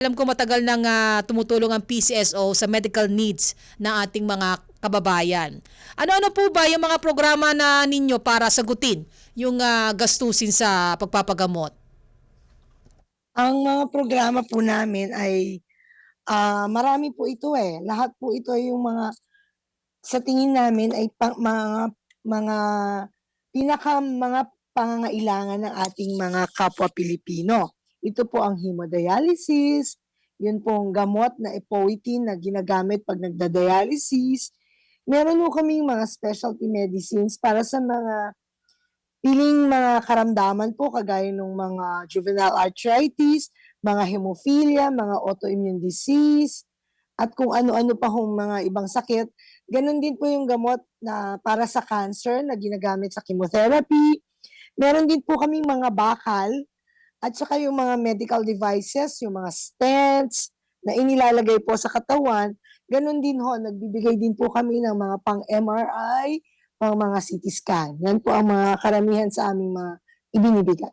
Alam ko matagal nang ah, tumutulong ang PCSO sa medical needs ng ating mga kababayan. Ano-ano po ba yung mga programa na ninyo para sagutin yung ah, gastusin sa pagpapagamot? Ang mga programa po namin ay ah, marami po ito eh. Lahat po ito ay yung mga sa tingin namin ay pang, mga mga pinaka mga pangangailangan ng ating mga kapwa Pilipino. Ito po ang hemodialysis, yun pong gamot na epoetin na ginagamit pag nagda-dialysis. Meron po kaming mga specialty medicines para sa mga piling mga karamdaman po kagaya ng mga juvenile arthritis, mga hemophilia, mga autoimmune disease, at kung ano-ano pa hong mga ibang sakit. Ganon din po yung gamot na para sa cancer na ginagamit sa chemotherapy. Meron din po kaming mga bakal at saka yung mga medical devices, yung mga stents na inilalagay po sa katawan. Ganon din ho, nagbibigay din po kami ng mga pang-MRI, pang mga CT scan. Yan po ang mga karamihan sa aming mga ibinibigay.